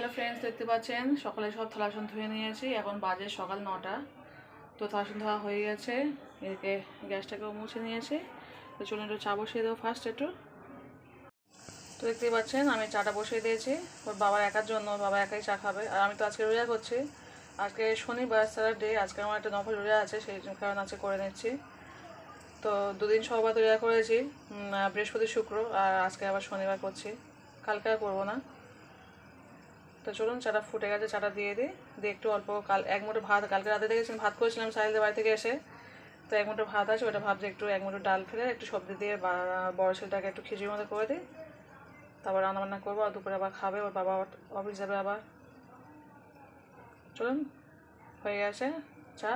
Hello friends দেখতে পাচ্ছেন? সকালে সব থালাসন ধুয়ে নিয়েছি। এখন বাজে সকাল নটা। তো থালাসন ধোয়া হয়ে গেছে। এদিকে গ্যাসটাকেও মুছে নিয়েছি। তো চলুন একটু চা বসিয়ে দেবো ফার্স্ট একটু। তো দেখতেই পাচ্ছেন, আমি চাটা বসিয়ে দিয়েছি। ওর বাবার একার জন্য, বাবা একাই চা খাবে। আর আমি তো আজকে রোজা করছি। আজকে শনিবার স্যাটারডে আজকে আমার একটা নফল রোজা আছে, সেই কারণ আজকে করে নিচ্ছি। তো দুদিন সবার রোজা করেছি। বৃহস্পতি, শুক্র, আর আজকে আবার শনিবার করছি। কালকে আর করব না। তো চলুন চাটা ফুটে গেছে, চাটা দিয়ে দিই। দিয়ে একটু অল্প কাল এক মুঠো ভাত কালকে রাতে দেখেছেন ভাত করেছিলাম সাহিলদের বাড়ি থেকে এসে। তো এক মুঠো ভাত আছে, ওটা ভাবছি একটু এক মুঠো ডাল ফেলে একটু সবজি দিয়ে বড় ছেলেটাকে একটু খিচুড়ির মতো করে দিই। তারপর রান্না বান্না করব, আর দুপুরে আবার খাবে, ওর বাবা অফিস যাবে আবার। চলুন, হয়ে গেছে চা।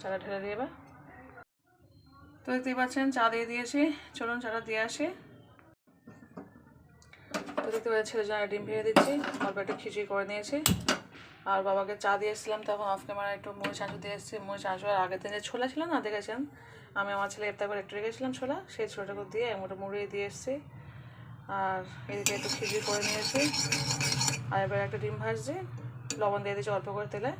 চাটা ঢেলে দিয়ে এবার। তো দেখতেই পাচ্ছেন, চা দিয়ে দিয়েছি। চলুন, চাটা দিয়ে আসি। দেখতে পাচ্ছি ছেলে জন্য ডিম ভেজে দিচ্ছি অল্প একটু খিচুড়ি করে নিয়েছি। আর বাবাকে চা দিয়ে এসেছিলাম, তখন অফ ক্যামেরা একটু মুড়ি চাঁচু দিয়ে এসেছি। মুড়ি চাঁচু আর আগের দিন যে ছোলা ছিল না, দেখেছেন? আমি আমার ছেলে ইফতার করে একটু রেখেছিলাম ছোলা, সেই ছোলাটাকে দিয়ে মোটা মুড়ি দিয়ে এসেছি। আর এদিকে একটু খিচুড়ি করে নিয়েছি। আর এবার একটা ডিম ভাজছি, লবণ দিয়ে দিয়েছি অল্প করে তেলে।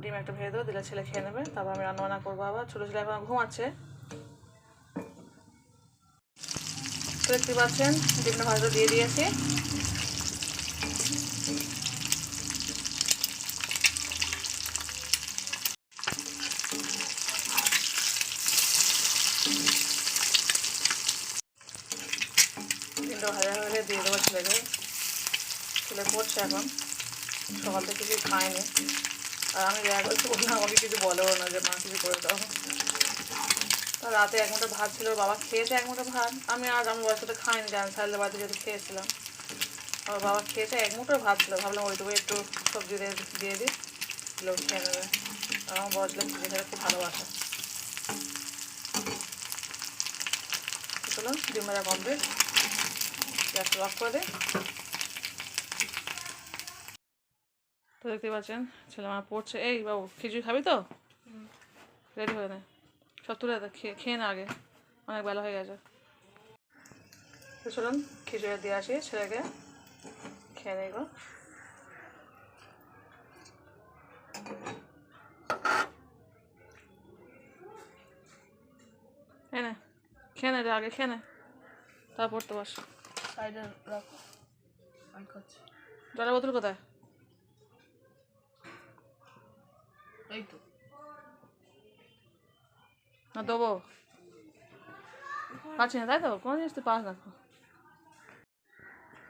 ডিম একটা ভেজে দেবো, দিলে ছেলে খেয়ে নেবে। তারপর আমি রান্না বান্না করব আবার। ছোটো ছেলে এখন ঘুমাচ্ছে। তো দেখতে পাচ্ছেন ডিমটা ভাজা দিয়ে দিয়েছি। দেবো ছেলেকে ছেলে পড়ছে এখন। সকাল থেকে কিছু খায়নি। আর আমি দেখা করছি বললাম, আমাকে কিছু বলেও না যে মা কিছু করে দাও। রাতে এক মুঠো ভাত ছিল বাবা খেয়েছে এক মুঠো ভাত। আমি আজ আমি ওর সাথে খাইনি জান সাইলের বাড়িতে যেহেতু খেয়েছিলাম। আমার বাবা খেয়েছে এক মুঠো ভাত ছিল ভাবলাম ওইটুকু একটু সবজি দিয়ে দিয়ে দিই লোক খেয়ে নেবে। আমার খিচুড়ি খেতে খুব ভালোবাসে। চলো ডিম ভাজা কমপ্লিট গ্যাসটা অফ করে তো দেখতে পাচ্ছেন ছেলে আমার পড়ছে। এই বাবু খিচুড়ি খাবি তো? রেডি হয়ে নে। সব তুলে খেয়ে খেয়ে না আগে। অনেক বেলা হয়ে গেছে। তো চলুন খিচুড়ি দিয়ে আসি ছেলেকে। খেয়ে নেই গো এই নে খেয়ে নে আগে খেয়ে নে। তারপর তো বস। সাইডে রাখো। জলের বোতল কোথায়? এই তো। না দেবো পাচ্ছি না তাই তো কোনো জিনিস তুই পাস না।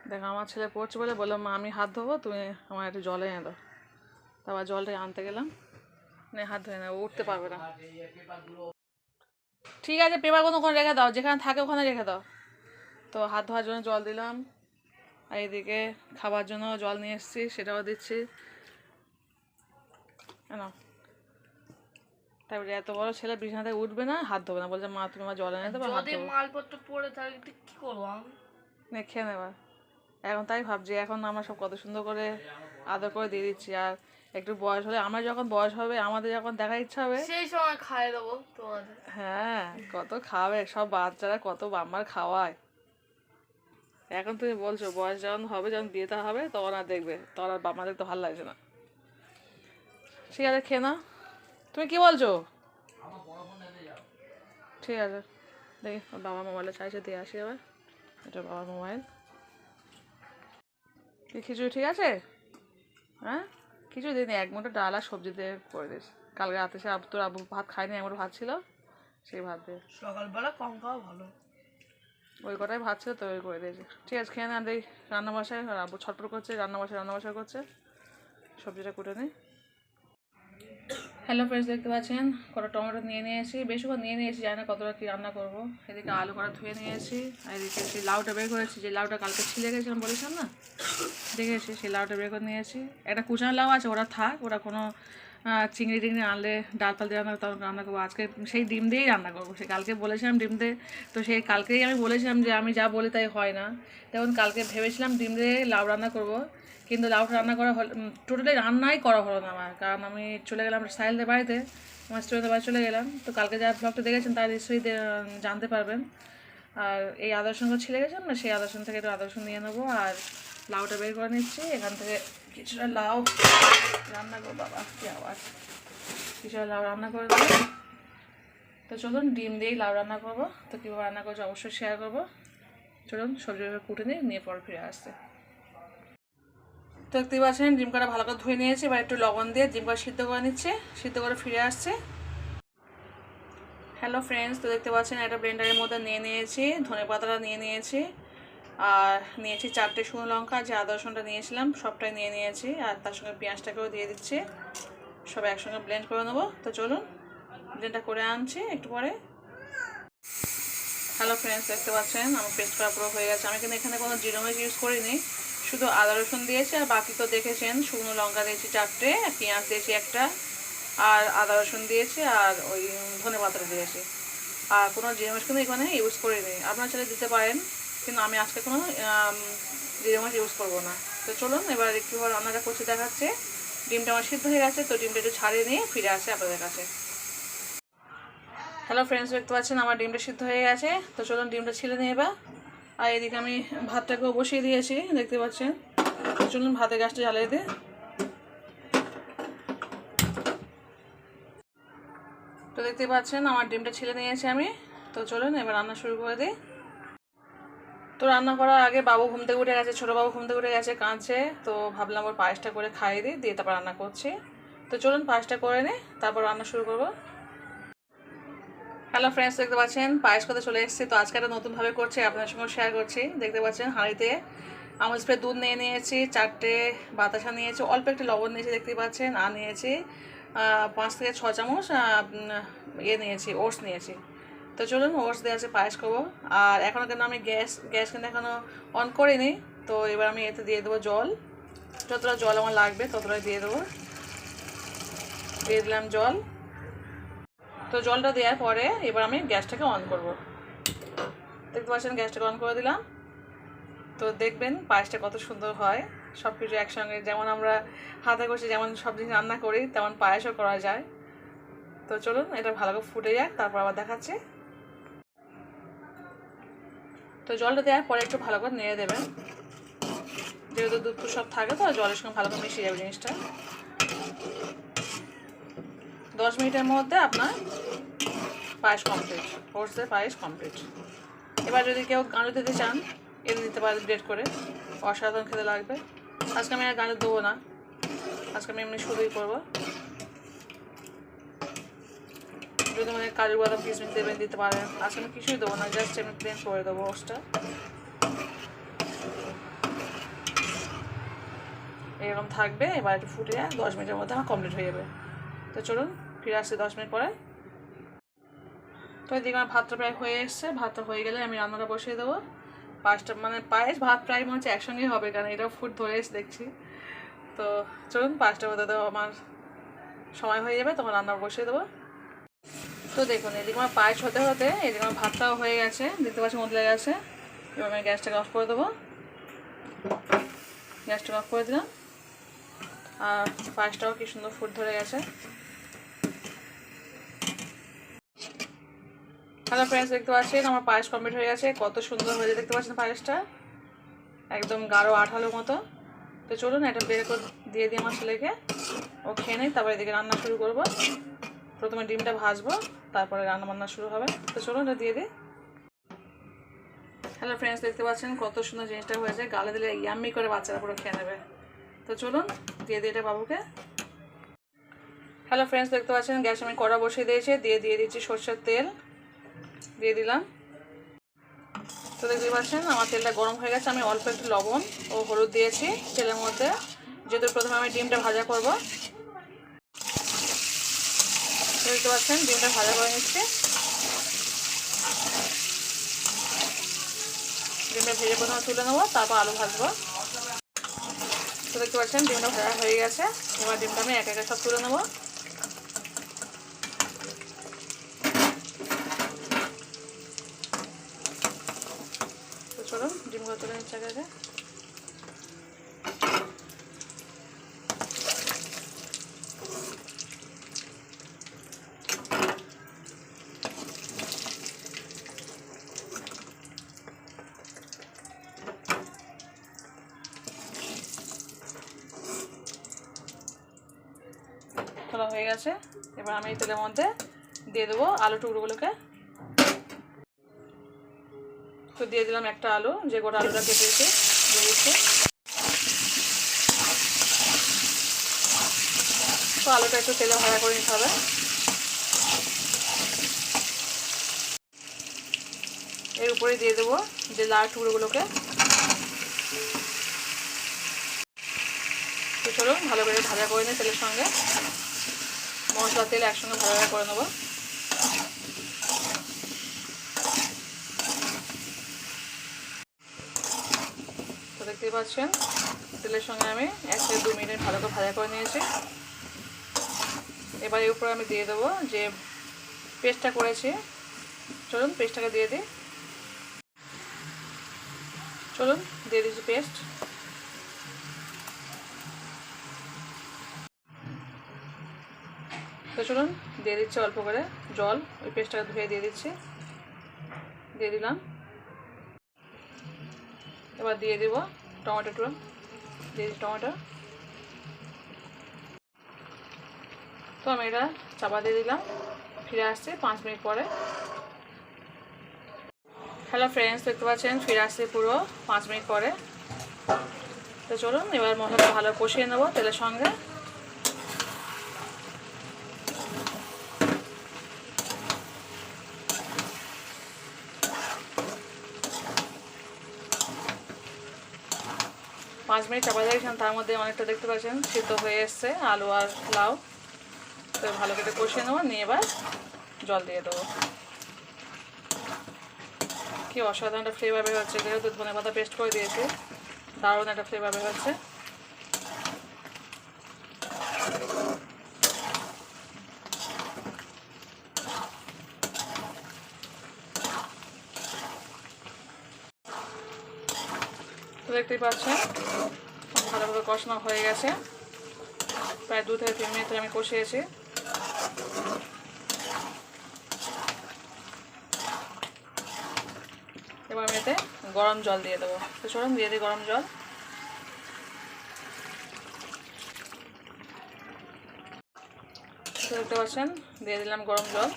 দেখ, আমার ছেলে পড়ছে বলে বললাম, মা, আমি হাত ধোবো, তুমি আমার একটু জলে এনে দাও। তারপর জলটা আনতে গেলাম। নে, হাত ধুয়ে না উঠতে পারবে না। ঠিক আছে পেপারগুলো ওখানে রেখে দাও, যেখানে থাকে ওখানে রেখে দাও। তো হাত ধোয়ার জন্য জল দিলাম। আর এদিকে খাবার জন্য জল নিয়ে এসেছি, সেটাও দিচ্ছি। না তারপরে এত বড় ছেলে বিছানাতে উঠবে না হাত ধোবে না। বলছে মা তুমি আমার জল এনে দেবো যদি মালপত্র পড়ে থাকে কি করব আমি? খেয়ে নেবা। এখন তাই ভাবছি এখন আমরা সব কত সুন্দর করে আদর করে দিয়ে দিচ্ছি। আর একটু বয়স হলে আমরা যখন বয়স হবে আমাদের যখন দেখার ইচ্ছা হবে সেই সময় খাইয়ে দেবো তোমাদের। হ্যাঁ কত খাবে সব বাচ্চারা কত বাম্মার খাওয়ায়। এখন তুমি বলছো বয়স যখন হবে যখন বিয়েটা হবে তখন আর দেখবে তখন আর বাম্মা দেখতে ভালো লাগছে না। ঠিক আছে খেয়ে নাও। তুমি কি বলছো? ঠিক আছে। দেখি ওর বাবা মোবাইলে চাইছে দিয়ে আসি এবার এটা বাবার মোবাইল কি খিচুড়ি ঠিক আছে? হ্যাঁ? খিচুড়ি দিন এক মুঠো ডাল আর সবজি দিয়ে করে দিস কালকে রাতে সে আবু তোর আবু ভাত খায়নি এক মুঠো ভাত ছিল সেই ভাত দিয়ে। সকালবেলা কম খাওয়া ভালো। ওই কটাই ভাত ছিল তো ওই করে দিয়েছি। ঠিক আছে খেয়ে না দেখি রান্না বসায়। আবু ছটপট করছে রান্না বসায় রান্না বসায় করছে। সবজিটা কুটে নিই হ্যালো ফ্রেন্ডস দেখতে পাচ্ছেন? কটা টমেটো নিয়ে নিয়েছি। বেশিক্ষণ নিয়ে নিয়েছি, জানি না কতটা কী রান্না করব। এদিকে আলু করা ধুয়ে নিয়েছি, আর এদিকে সেই লাউটা বের করেছি। যে লাউটা কালকে ছিলে গেছিলাম বলেছিলাম না? দেখেছি, সেই লাউটা বের করে নিয়েছি। একটা কুচানো লাউ আছে ওরা থাক ওরা কোনো চিংড়ি টিংড়ি আনলে, ডাল ফাল দিয়ে রান্না তখন রান্না করব। আজকে সেই ডিম দিয়েই রান্না করব। সে কালকে বলেছিলাম ডিম দিয়ে তো সেই কালকেই আমি বলেছিলাম যে আমি যা বলি তাই হয় না। তখন কালকে ভেবেছিলাম ডিম দিয়ে লাউ রান্না করব। কিন্তু লাউটা রান্না করা হল টোটালি রান্নাই করা হলো না আমার। কারণ আমি চলে গেলাম সাহেলদের বাড়িতে, আমার স্টুডেন্টের বাড়ি চলে গেলাম। তো কালকে যা ব্লগটা দেখেছেন তারা নিশ্চয়ই জানতে পারবেন। আর এই আদর্শনগুলো ছিলে গেছিলাম না, সেই আদর্শন থেকে একটু আদর্শন নিয়ে নেব আর লাউটা বের করে নিচ্ছি। এখান থেকে কিছুটা লাউ রান্না করব। বাবা, কি আওয়াজ। কিছুটা লাউ রান্না করে দেবো। তো চলুন ডিম দিয়েই লাউ রান্না করব। তো কীভাবে রান্না করছি অবশ্যই শেয়ার করব। চলুন সবজি কুটে নিই নিয়ে পর ফিরে আসতে তো দেখতেই পাচ্ছেন, ডিম কটা ভালো করে ধুয়ে নিয়েছি। এবার একটু লবণ দিয়ে ডিম কটা সিদ্ধ করে নিচ্ছে। সিদ্ধ করে ফিরে আসছে। হ্যালো ফ্রেন্ডস তো দেখতে পাচ্ছেন, একটা ব্লেন্ডারের মধ্যে নিয়ে নিয়েছি। ধনে পাতাটা নিয়ে নিয়েছি। আর নিয়েছি চারটে শুকনো লঙ্কা, যে আদা রসুনটা নিয়েছিলাম, সবটাই নিয়ে নিয়েছি। আর তার সঙ্গে পেঁয়াজটাকেও দিয়ে দিচ্ছি। সব একসঙ্গে ব্লেন্ড করে নেব। তো চলুন ব্লেন্ডটা করে আনছি একটু পরে। হ্যালো ফ্রেন্ডস দেখতে পাচ্ছেন, আমার পেস্ট করা পুরো হয়ে গেছে। আমি কিন্তু এখানে কোনো জিরো ইউজ করিনি। শুধু আদা রসুন দিয়েছি আর বাকি তো দেখেছেন, শুকনো লঙ্কা দিয়েছি চারটে পেঁয়াজ দিয়েছি একটা, আর আদা রসুন দিয়েছি আর ওই ধনে পাতাটা দিয়েছি। আর কোনো জিরো মির্চ কিন্তু এখানে ইউজ করিনি। আপনারা চাইলে দিতে পারেন, কিন্তু আমি আজকে কোনো জিরো মির্চ ইউজ করব না। তো চলুন, এবার একটুবার রান্নাটা করছি দেখাচ্ছে। ডিমটা আমার সিদ্ধ হয়ে গেছে, তো ডিমটা একটু ছাড়িয়ে নিয়ে ফিরে আসে আপনাদের কাছে। হ্যালো ফ্রেন্ডস দেখতে পাচ্ছেন আমার ডিমটা সিদ্ধ হয়ে গেছে। তো চলুন, ডিমটা ছিলে নিয়ে এবার। আর এদিকে আমি ভাতটাকেও বসিয়ে দিয়েছি, দেখতে পাচ্ছেন? চলুন ভাতের গ্যাসটা জ্বালিয়ে দিই। তো দেখতে পাচ্ছেন, আমার ডিমটা ছিলে নিয়েছি আমি। তো চলুন, এবার রান্না শুরু করে দিই। তো রান্না করার আগে বাবু ঘুম থেকে উঠে গেছে, ছোটো বাবু ঘুম থেকে উঠে গেছে কাঁচে তো ভাবলাম ওর পায়েসটা করে খাইয়ে দিই, দিয়ে তারপর রান্না করছি। তো চলুন পায়েসটা করে নিই, তারপর রান্না শুরু করব। হ্যালো ফ্রেন্ডস দেখতে পাচ্ছেন? পায়েস কথা চলে এসেছি। তো আজকে একটা নতুনভাবে করছি আপনার সঙ্গে শেয়ার করছি। দেখতে পাচ্ছেন, হাঁড়িতে আমুল স্প্রে দুধ নিয়ে নিয়েছি, চারটে বাতাসা নিয়েছি, অল্প একটু লবণ নিয়েছি, দেখতে পাচ্ছেন, আর নিয়েছি পাঁচ থেকে ছ চামচ ইয়ে নিয়েছি, ওটস নিয়েছি। তো চলুন, ওটস দিয়ে আছে, পায়েস করব। আর এখনও কিন্তু আমি গ্যাস গ্যাস কিন্তু এখনও অন করিনি। তো এবার আমি এতে দিয়ে দেবো জল। যতটা জল আমার লাগবে, ততটাই দিয়ে দেবো। দিয়ে দিলাম জল। তো জলটা দেওয়ার পরে এবার আমি গ্যাসটাকে অন করব। দেখতে পাচ্ছেন গ্যাসটাকে অন করে দিলাম। তো দেখবেন পায়েসটা কত সুন্দর হয়। সব কিছু একসঙ্গে যেমন আমরা হাতে কষে যেমন সব জিনিস রান্না করি, তেমন পায়েসও করা যায়। তো চলুন, এটা ভালো করে ফুটে যাক, তারপর আবার দেখাচ্ছি। তো জলটা দেওয়ার পরে একটু ভালো করে নেড়ে দেবেন। যেহেতু দুধ সব থাকে তো, জলের সঙ্গে ভালো করে মিশিয়ে যাবে জিনিসটা। দশ মিনিটের মধ্যে আপনার পায়েস কমপ্লিট ওটসের পায়েস কমপ্লিট এবার যদি কেউ গাঁড়ো দিতে চান, এনে দিতে পারেন গ্রেড করে। অসাধারণ খেতে লাগবে। আজকে আমি আর গাঁড়ো দেবো না। আজকে আমি এমনি শুধুই করব। যদি মানে কাজু বাদাম কিশমিশ দেবেন, দিতে পারেন। আজকে আমি কিছুই দেবো না জাস্ট আমি প্লেন করে দেবো ওটসটা এরকম থাকবে, এবার একটু ফুটে দশ মিনিটের মধ্যে আমার কমপ্লিট হয়ে যাবে। তো চলুন ফিরে আসছি দশ মিনিট পরে। তো এদিকে আমার ভাতটা প্রায় হয়ে এসছে। ভাতটা হয়ে গেলে আমি রান্নাটা বসিয়ে দেবো। পাঁচটা মানে পায়েস, ভাত প্রায় মনে হচ্ছে একসঙ্গেই হবে, কারণ এটাও ফুট ধরে এসে দেখছি। তো চলুন, পাঁচটা মধ্যে তো আমার সময় হয়ে যাবে, তখন রান্না বসিয়ে দেবো। তো দেখুন, এদিকে আমার পায়েস হতে হতে এদিকে আমার ভাতটাও হয়ে গেছে। দেখতে পাচ্ছি মতলে গেছে। এবার আমি গ্যাসটাকে অফ করে দেবো। গ্যাসটাকে অফ করে দিলাম। আর পায়েসটাও কি সুন্দর ফুট ধরে গেছে। হ্যালো ফ্রেন্ডস দেখতে পাচ্ছেন? আমার পায়েস কমপ্লিট হয়ে গেছে। কত সুন্দর হয়েছে, দেখতে পাচ্ছেন পায়েসটা? একদম গাঢ় আঠালো মতো। তো চলুন, এটা বের করে দিয়ে দিই আমার ছেলেকে ও খেয়ে নেই, তারপরে এদিকে রান্না শুরু করব। প্রথমে ডিমটা ভাজবো, তারপরে রান্না বান্না শুরু হবে। তো চলুন, এটা দিয়ে দিই। হ্যালো ফ্রেন্ডস দেখতে পাচ্ছেন কত সুন্দর জিনিসটা হয়েছে। গালে দিলে ইয়াম্মি করে বাচ্চারা পুরো খেয়ে নেবে। তো চলুন, দিয়ে দিই এটা বাবুকে। হ্যালো ফ্রেন্ডস দেখতে পাচ্ছেন গ্যাস আমি কড়া বসিয়ে দিয়েছি। দিয়ে দিয়ে দিচ্ছি সর্ষের তেল। দিয়ে দিলাম। তো দেখতে পাচ্ছেন, আমার তেলটা গরম হয়ে গেছে। আমি অল্প একটু লবণ ও হলুদ দিয়েছি তেলের মধ্যে। যেহেতু প্রথমে আমি ডিমটা ভাজা করব। দেখতে পাচ্ছেন, ডিমটা ভাজা করে নিচ্ছি। ডিমটা ভেজে প্রথমে তুলে নেব, তারপর আলু ভাজবো। তো দেখতে পাচ্ছেন, ডিমটা ভাজা হয়ে গেছে। এবার ডিমটা আমি এক একে সব তুলে নেব তো চলুন ডিমগুলো তুলে নিচ্ছে আগে আগে করা হয়ে গেছে। এবার আমি তেলের মধ্যে দিয়ে দেবো আলু টুকরোগুলোকে। তো দিয়ে দিলাম একটা আলু, যে গোটা আলুটা কেটেছে দিয়ে তো আলুটা একটু তেলে ভাজা করে নিতে হবে। এর উপরে দিয়ে দেবো যে লাল টুকরোগুলোকে। তো চলুন ভালো করে ভাজা করে নিই তেলের সঙ্গে। মশলা তেল একসঙ্গে ভালো করে করে নেব। তো দেখতেই পাচ্ছেন, তেলের সঙ্গে আমি এক থেকে দু মিনিট ভালো করে ভাজা করে নিয়েছি। এবার এর উপরে আমি দিয়ে দেবো যে পেস্টটা করেছি। চলুন পেস্টটাকে দিয়ে দিই। চলুন, দিয়ে দিচ্ছি পেস্ট। তো চলুন, দিয়ে দিচ্ছি অল্প করে জল। ওই পেস্টটাকে ধুয়ে দিয়ে দিচ্ছি। দিয়ে দিলাম। এবার দিয়ে দিব টমেটোটা দিয়ে দিচ্ছি টমেটো। তো আমি এটা চাপা দিয়ে দিলাম। ফিরে আসছে পাঁচ মিনিট পরে। হ্যালো ফ্রেন্ডস দেখতে পাচ্ছেন, ফিরে আসছে পুরো পাঁচ মিনিট পরে। তো চলুন, এবার মশলাটা ভালো কষিয়ে নেব তেলের সঙ্গে। পাঁচ মিনিট চাপা দিয়েছিলাম তার মধ্যে অনেকটা দেখতে পাচ্ছেন, সিদ্ধ হয়ে এসছে আলু আর লাউ। তো ভালো করে কষিয়ে নেব, নিয়ে এবার জল দিয়ে দেবো। কি অসাধারণ একটা ফ্লেভার বের হচ্ছে, যেহেতু ধনে পাতা পেস্ট করে দিয়েছে, দারুণ একটা ফ্লেভার বের হচ্ছে। দেখতেই পাচ্ছেন। ভালোভাবে কষানো হয়ে গেছে। প্রায় দু থেকে তিন মিনিট আমি কষিয়েছি। এবার আমি এতে গরম জল দিয়ে দেবো। তো চলুন, দিয়ে দিই গরম জল। দেখতে পাচ্ছেন, দিয়ে দিলাম গরম জল।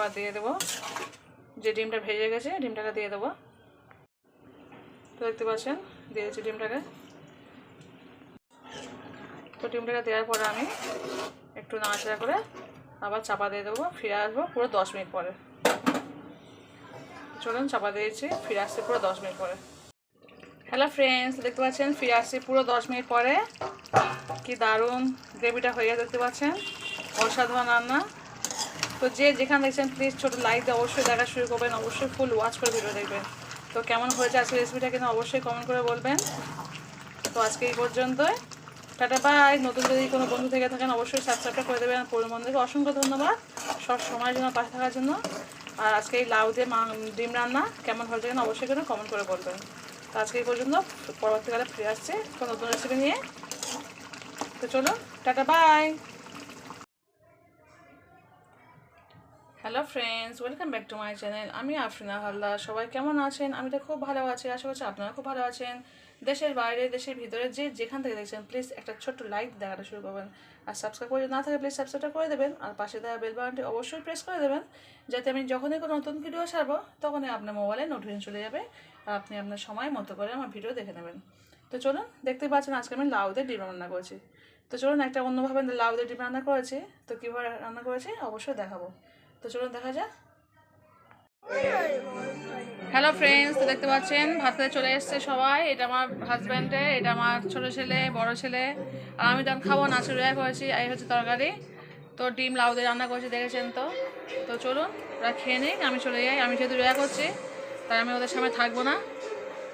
এবার দিয়ে দেবো। যে ডিমটা ভেজে গেছে ডিমটাকে দিয়ে দেবো। তো দেখতে পাচ্ছেন, দিয়ে দিচ্ছি ডিমটাকে। তো ডিমটাকে দেওয়ার পরে আমি একটু নাড়াচাড়া করে আবার চাপা দিয়ে দেবো, ফিরে আসব পুরো দশ মিনিট পরে। চলুন, চাপা দিয়েছি ফিরে আসছি পুরো দশ মিনিট পরে। হ্যালো ফ্রেন্ডস দেখতে পাচ্ছেন, ফিরে আসছি পুরো দশ মিনিট পরে। কি দারুণ, গ্রেভিটা হয়ে গেছে, দেখতে পাচ্ছেন। অসাধারণ রান্না। তো যে যেখানে দেখছেন প্লিজ ছোটো লাইক দিয়ে অবশ্যই দেখা শুরু করবেন, অবশ্যই ফুল ওয়াচ করে ভিডিও দেখবেন। তো কেমন হয়েছে আজকে রেসিপিটা কিন্তু অবশ্যই কমেন্ট করে বলবেন। তো আজকে এই পর্যন্তই। টাটা বাই নতুন যদি কোনো বন্ধু থেকে থাকেন, অবশ্যই সাবস্ক্রাইবটা করে দেবেন পুরো বন্ধুকে অসংখ্য ধন্যবাদ। সব সময়ের জন্য পাশে থাকার জন্য। আর আজকে এই লাউ দিয়ে মা ডিম রান্না কেমন হয়েছে কিনা অবশ্যই কিন্তু কমেন্ট করে বলবেন। তো আজকে এই পর্যন্ত, পরবর্তীকালে ফিরে আসছে কোনো নতুন রেসিপি নিয়ে। তো চলো tata bye hello friends welcome back to my channel আমি আফরিনা হালদার। সবাই কেমন আছেন? আমি তো খুব ভালো আছি। আশা করছি আপনারা খুব ভালো আছেন। দেশের বাইরে, দেশের ভিতরে যে যেখান থেকে দেখছেন প্লিজ একটা ছোট্ট লাইক দেখাটা শুরু করবেন। আর সাবস্ক্রাইব করে না থাকে প্লিজ সাবস্ক্রাইবটা করে দেবেন। আর পাশে দেওয়া বেল বাটনটি অবশ্যই প্রেস করে দেবেন। যাতে আমি যখনই কোনো নতুন ভিডিও ছাড়বো, তখনই আপনার মোবাইলে নোটিফিকেশন চলে যাবে। আর আপনি আপনার সময় মতো করে আমার ভিডিও দেখে নেবেন। তো চলুন, দেখতে পাচ্ছেন আজকে আমি লাউ ডিম রান্না করেছি। তো চলুন, একটা অন্যভাবে লাউ ডিম রান্না করেছি। তো কীভাবে রান্না করেছি, অবশ্যই দেখাবো। তো চলুন দেখা যাক। হ্যালো ফ্রেন্ডস তো দেখতে পাচ্ছেন ভাত চলে এসছে সবাই। এটা আমার হাজব্যান্ডে এটা আমার ছোট ছেলে, বড় ছেলে। আর আমি তখন খাব না, আজকে রোয়া করেছি এই হচ্ছে তরকারি। তো ডিম, লাউ দিয়ে রান্না করেছি, দেখেছেন তো? তো চলুন, ওরা খেয়ে নিই আমি চলে যাই। আমি যেহেতু রেয়া করছি, তাই আমি ওদের সামনে থাকব না।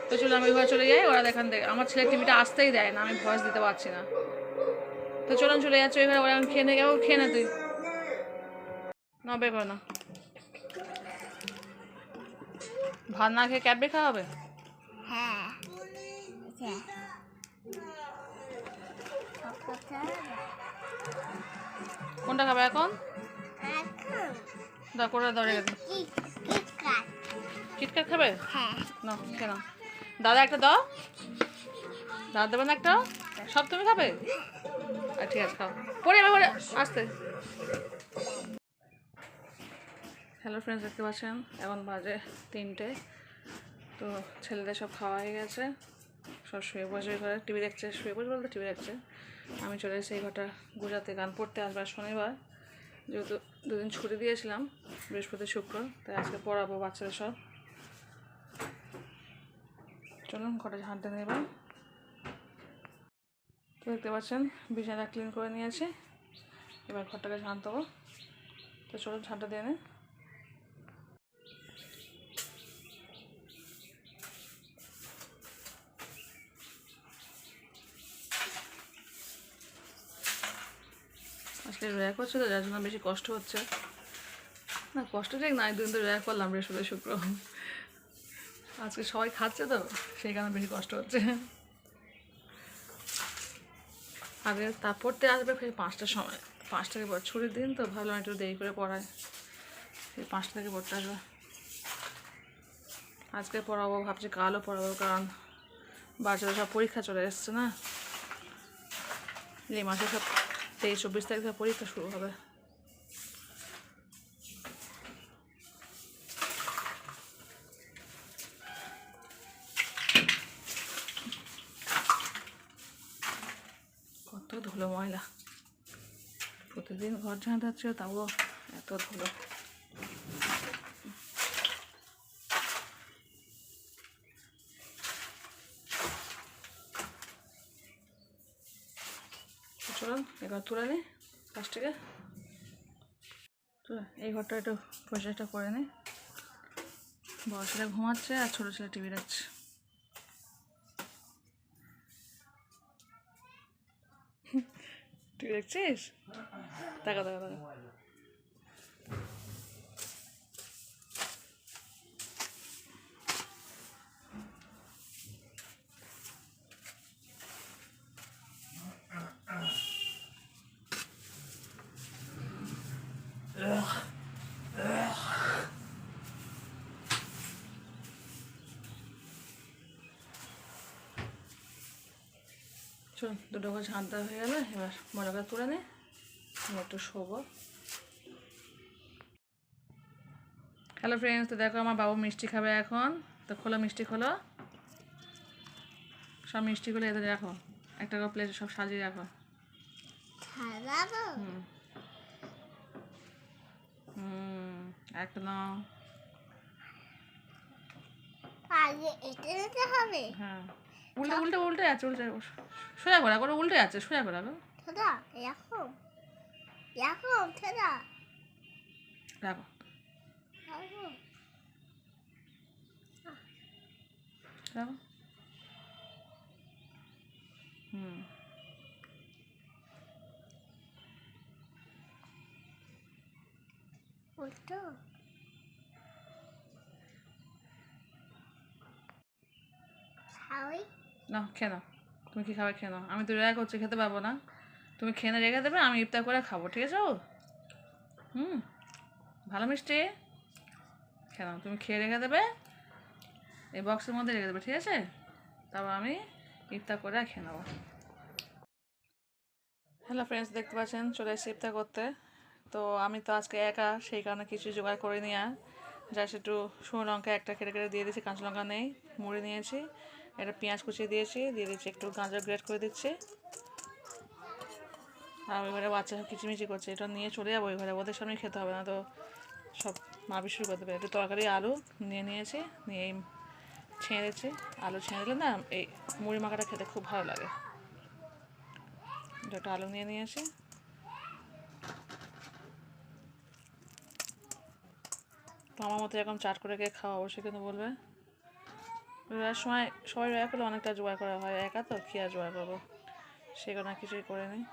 তো চলুন, আমি ঘরে চলে যাই, ওরা দেখান দেখ, আমার ছেলে টিভিটা আসতেই দেয় না, আমি ভয়েস দিতে পারছি না। তো চলুন, চলে যাচ্ছি ওইভাবে ওরা খেয়ে নে কেউ খেয়ে নে তুই। না বের না। ভাত না খেয়ে ক্যাডবে খাওয়া হবে? হ্যাঁ। আচ্ছা কোনটা খাবে এখন? দা করে কিটক্যাট খাবে? হ্যাঁ না কেন দাদা একটা দাও। দাঁত দেবেন একটা? সব তুমি খাবে? আর ঠিক আছে খাও। পরে আসতে। হ্যালো ফ্রেন্ডস দেখতে পাচ্ছেন? এখন বাজে তিনটে। তো ছেলেদের সব খাওয়া হয়ে গেছে। সব শুয়ে বসে ঘরে টিভি দেখছে, শুয়ে বসে বলতে টিভি দেখছে। আমি চলে এসেছি এই ঘরটা গুজাতে গান পড়তে আসব আর শনিবার। যেহেতু দুদিন ছুটি দিয়েছিলাম, বৃহস্পতি, শুক্র, তাই আজকে পড়াবো বাচ্চাদের সব। চলুন ঘরটা ঝাঁটতে নেবেন তো দেখতে পাচ্ছেন, বিছানা ক্লিন করে নিয়েছি। এবার ঘরটাকে ঝাঁট দেবো তো চলুন ঝাঁটটা দিয়ে নিন আজকে র্যাক হচ্ছে তো যার জন্য বেশি কষ্ট হচ্ছে। না, কষ্ট ঠিক না একদিন তো র্যাক করলাম, বৃহস্পতি, শুক্র। আজকে সবাই খাচ্ছে তো, সেই কারণে বেশি কষ্ট হচ্ছে। আগে তা পড়তে আসবে, ফের পাঁচটার সময়। পাঁচটাকে ছুটির দিন তো, ভাবলাম একটু দেরি করে পড়ায়। সেই পাঁচটা থেকে পড়তে আসবে। আজকে পড়াবো, ভাবছি কালও পড়াবো, কারণ বাচ্চাদের সব পরীক্ষা চলে এসছে না। এই মাসে সব তেইশ চব্বিশ তারিখ থেকে পরীক্ষা শুরু হবে। কত ধুলো ময়লা। প্রতিদিন ঘর ঝাঁটাচ্ছে তাও এত ধুলো তো এবার তুলে নে কাছ তুলে, এই ঘরটা একটু পরিষ্কারটা করে নে। বড় ছেলে ঘুমাচ্ছে আর ছোটো ছেলে টিভি রাখছে টিভি দেখছিস? টাকা টাকা টাকা ঝাঁট দেওয়া হয়ে গেলে এবার মজাটা তুলে নে একটু শোবো। হ্যালো ফ্রেন্ডস তো দেখো আমার বাবু মিষ্টি খাবে এখন। তো খোলো মিষ্টি খোলো। সব মিষ্টিগুলো এদের রাখো। একটা করে প্লেটে সব সাজিয়ে রাখো। হুম। একটা নাও। আগে এটা হবে? হ্যাঁ। উল্টে উল্টে উল্টে আছে উল্টে সোজা করে করে উল্টে আছে সোজা করে রাখো এরকম। রাখো রাখো হুম। উল্টো। না, খেয়ে নাও। তুমি কি খাবে খেয়ে নাও? আমি তো রেয়া করছি খেতে পারব না। তুমি খেয়ে রেখে দেবে, আমি ইফতার করে খাব, ঠিক আছে হুম, ভালো মিষ্টি? খেয়ে নাও। তুমি খেয়ে রেখে দেবে, এই বক্সের মধ্যে রেখে দেবে, ঠিক আছে? তারপর আমি ইফতার করে খেয়ে নেব। হ্যালো ফ্রেন্ডস দেখতে পাচ্ছেন, চলে এসেছি ইফতার করতে। তো আমি তো আজকে একা, সেই কারণে কিছু জোগাড় করে নিয়ে জাস্ট একটু শুকনো লঙ্কা একটা কেটে কেটে দিয়ে দিয়েছি, কাঁচা লঙ্কা নেই, মুড়ি নিয়েছি। একটা পেঁয়াজ কুচিয়ে দিয়েছি, দিয়ে দিচ্ছি একটু গাজর গ্রেট করে দিচ্ছি। আর ওই ঘরে বাচ্চা সব কিচিমিচি করছে, এটা নিয়ে চলে যাব ওই ঘরে ওদের সামনে খেতে হবে না তো সব মাবি শুরু করে দেবে। একটু তরকারি, আলু নিয়ে নিয়েছি, নিয়ে ছেঁড়ে দিচ্ছি আলু ছেঁড়ে দিলে না এই মুড়ি মাখাটা খেতে খুব ভালো লাগে। দুটো আলু নিয়ে নিয়েছি। তো আমার মতো এরকম চাট করে কে খাওয়া অবশ্যই কিন্তু বলবে। রোয়ার সময় সবাই রোয়া করলে অনেকটা জোগাড় করা হয়। একা তো, কী আর জোগাড় করব? সে কোনো কিছুই করে নিই।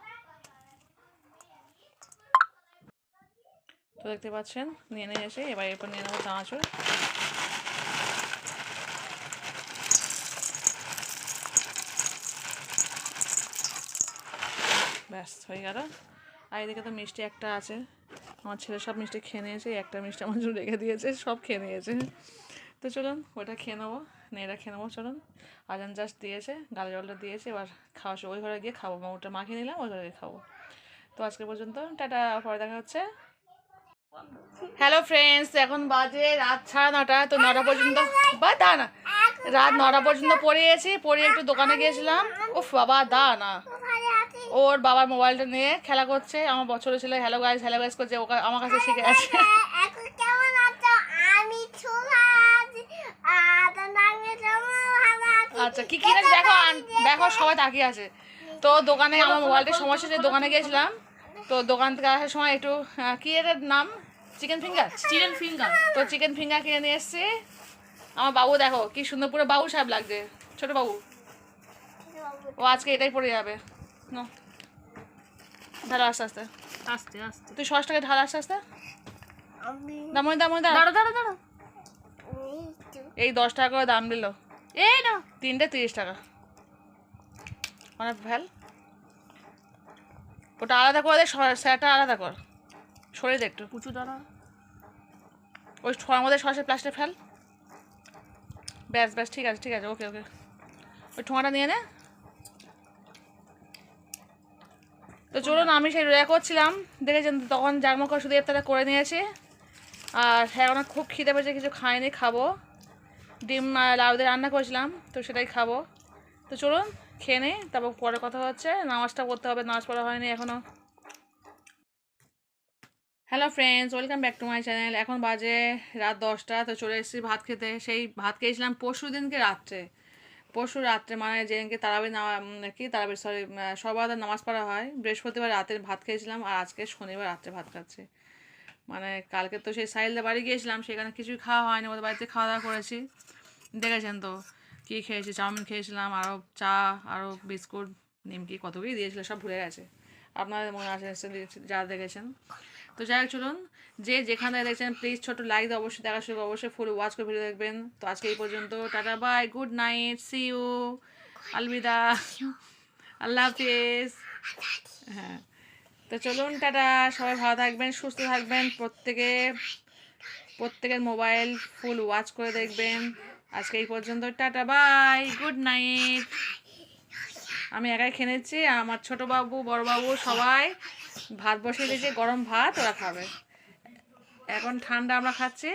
তো দেখতে পাচ্ছেন, নিয়ে নিয়ে এসে এবার এরপর নিয়ে নেব চানাচুর ব্যাস, হয়ে গেল। আর এদিকে তো মিষ্টি একটা আছে। আমার ছেলে সব মিষ্টি খেয়ে নিয়েছে, একটা মিষ্টি আমার জন্য রেখে দিয়েছে, সব খেয়ে নিয়েছে। তো চলুন, ওটা খেয়ে নেব নেড়া খেয়ে নেব, চলুন। আজান জাস্ট দিয়েছে, গালে জলটা দিয়েছে, এবার খাওয়া ওই ঘরে গিয়ে খাব। ওটা মাখিয়ে নিলাম, ওই ঘরে গিয়ে খাব। তো আজকে পর্যন্ত, টাটা, পরে দেখা হচ্ছে। হ্যালো ফ্রেন্ডস এখন বাজে রাত সাড়ে নটা, তো নটা পর্যন্ত বা, দা না। রাত নটা পর্যন্ত পড়িয়েছি পড়িয়ে একটু দোকানে গিয়েছিলাম। উফ বাবা, দা না। ওর বাবার মোবাইলটা নিয়ে খেলা করছে, আমার বছর ছেলে হ্যালো গাইজ হ্যালো গাইজ করছে, ওকে আমার কাছে শিখে আছে আচ্ছা কি কিনে দেখো দেখো সবাই তাকিয়ে আছে। তো দোকানে আমার মোবাইলটার সমস্যা যে দোকানে গিয়েছিলাম। তো দোকান থেকে আসার সময় একটু কি এর নাম? চিকেন ফিঙ্গার চিকেন ফিঙ্গার তো চিকেন ফিঙ্গার কিনে নিয়ে এসেছি। আমার বাবু দেখো কি সুন্দর পুরো বাবু সাহেব লাগছে। ছোট বাবু। ও আজকে এটাই পড়ে যাবে। নো। ঢালো আস্তে আস্তে। আস্তে আস্তে। তুই সসটাকে ঢাল আস্তে আস্তে। আমি দামনি দামনি দাঁড়া। দাঁড়া দাঁড়া এই দশ টাকা করে দাম দিল। এই না তিনটে তিরিশ টাকা। অনেক ভ্যাল। ওটা আলাদা করে দে স্যারটা আলাদা কর। সরে দে একটু। উঁচু দাঁড়া। ওই ছোঁয়ার মধ্যে সসের প্লাস্টিক ফেল। ব্যাস ব্যাস ঠিক আছে ঠিক আছে ওকে ওকে ওই ঠোঁয়াটা নিয়ে নে। তো চলুন আমি সেই রোজা করছিলাম। দেখেছেন তখন জাগমা করে শুধু ইফতারটা করে নিয়েছি। আর এখন খুব খিদে পেয়েছে কিছু খাইনি খাব। ডিম লাউ দিয়ে রান্না করেছিলাম তো সেটাই খাব। তো চলুন খেয়ে নেই তারপর পরে কথা হচ্ছে। নামাজটা করতে হবে নামাজ পড়া হয়নি এখনও hello friends welcome back to my channel এখন বাজে রাত দশটা তো চলে এসেছি ভাত খেতে। সেই ভাত খেয়েছিলাম পরশু দিনকে রাত্রে। পরশু রাত্রে মানে যেদিনকে তারাবি উম, কি তারাবি সরি সবার নামাজ পড়া হয়। বৃহস্পতিবার রাতে ভাত খেয়েছিলাম আর আজকে শনিবার রাত্রে ভাত খাচ্ছি। মানে কালকে তো সেই সাইলদের বাড়ি গিয়েছিলাম সেখানে কিছুই খাওয়া হয়নি ওদের বাড়িতে খাওয়া দাওয়া করেছি। দেখেছেন তো কী খেয়েছি? চাউমিন খেয়েছিলাম আরও চা আরও বিস্কুট নিমকি কত কি দিয়েছিল সব ভুলে গেছে। আপনাদের মনে আছে যারা দেখেছেন তো যাই হোক চলুন যে যেখানে দেখছেন প্লিজ ছোট লাইক দিয়ে অবশ্যই দেখা শুরু অবশ্যই ফুল ওয়াচ করে ভিডিও দেখবেন। তো আজকে এই পর্যন্ত tata bye good night see you Alvida. আল্লাহ হাফিজ। হ্যাঁ। তো চলুন, টাটা। সবাই ভালো থাকবেন, সুস্থ থাকবেন, প্রত্যেকে, প্রত্যেকের মোবাইল ফুল ওয়াচ করে দেখবেন। আজকে এই পর্যন্ত, টাটা, বাই, গুড নাইট। আমি একাই খেনেছি আমার ছোট বাবু, বড় বাবু সবাই ভাত বসিয়ে দিয়েছে, গরম ভাত, ওরা খাবে। এখন ঠান্ডা আমরা খাচ্ছি।